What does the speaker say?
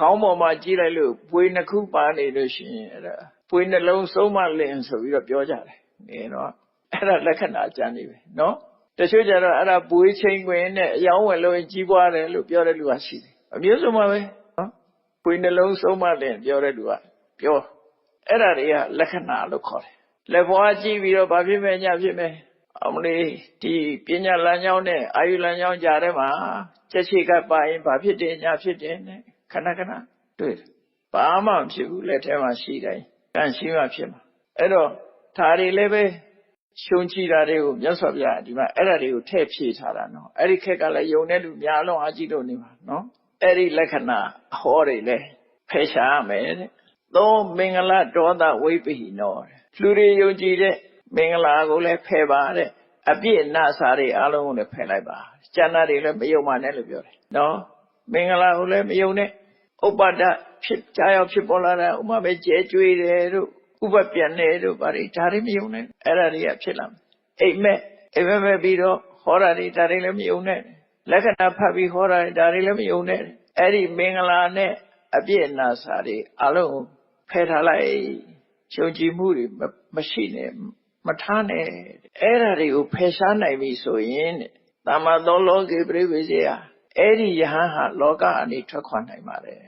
ခေါင်းပေါ်မှာကြည့်လိုက်လို့ပွေနှစ်ခုပါနေလို့ရှိရင်အဲ့ဒါပွေနှလုံးဆုံးမလင်ဆိုပြီးတော့ပြောကြတယ်နေတော့အဲ့ဒါလက္ခဏာကြံနေပဲနော်တချို့ကျတော့အဲ့ဒါပွေချိန်ခွင်နဲ့အယောင်းဝယ်လို့ကြီးပွားတယ်လို့ပြောတဲ့လူကရှိတယ်အမျိုးစုံပါပဲနော်ပွေနှလုံးဆုံးမလင်ပြောတဲ့လူကပြောအဲ့ဒါတွေကလက္ခဏာလို့ခေါ်တယ်လက်ဘွားကြည့်ပြီးတော့ဘာဖြစ်မဲ့ညာဖြစ်မဲ့အမလေးဒီပညာလမ်းကြောင်းနဲ့အာယုလမ်းကြောင်းကြားထဲမှာချက်ချိကပါရင်ဘာဖြစ်တယ်ညာဖြစ်တယ်နဲ့ ခဏခဏတွေ့တယ်ဘာမှမဖြစ်ဘူးလက်ထဲမှာရှိတိုင်းကန့်ရှိမှဖြစ်မှာအဲ့တော့ဒါတွေလည်းပဲရှုံကြည့်တာတွေကိုမြတ်စွာဘုရားဒီမှာအဲ့ဒါတွေကိုထည့်ဖြည့်ထားတာနော်အဲ့ဒီခက်ကလည်းယုံတဲ့လူများလုံးအားကြည့်လို့နေပါနော်အဲ့ဒီလက္ခဏာဟောတွေလည်းဖယ်ရှားရမယ်တဲ့သောမင်္ဂလဒေါသဝိပ္ပိနောတဲ့လူတွေယုံကြည်တဲ့မင်္ဂလာကိုလည်းဖယ်ပါတဲ့အပြည့်နာစာတွေအလုံးကိုလည်းဖယ်လိုက်ပါကျန်တာတွေလည်းမယုံပါနဲ့လို့ပြောတယ်နော်မင်္ဂလာကိုလည်းမယုံနဲ့ ဥပ္ပဒဖြစ်ကြာရောက်ဖြစ်ပေါ်လာတာဥမာပဲကျဲကျွေးတယ်တို့ဥပပြန်တယ်တို့ဗါတွေဒါတွေမယုံနဲ့အဲ့ဒါတွေကဖြစ်လာမယ်အိမ်မက်အိမ်မက်ပဲပြီးတော့ဟောတာတွေဒါတွေလည်းမယုံနဲ့လက္ခဏာဖတ်ပြီးဟောတာတွေဒါတွေလည်းမယုံနဲ့အဲ့ဒီမင်္ဂလာနဲ့အပြည့်နာစာတွေအလုံးဖယ်ထားလိုက်ယုံကြည်မှုတွေမရှိနဲ့မထားနဲ့အဲ့ဓာတွေကိုဖယ်ရှားနိုင်ပြီဆိုရင်တမ္မာသောလောကေပြိဝေစေယအဲ့ဒီယဟန်ဟာလောကအနေထွက်ခွာနိုင်ပါတယ်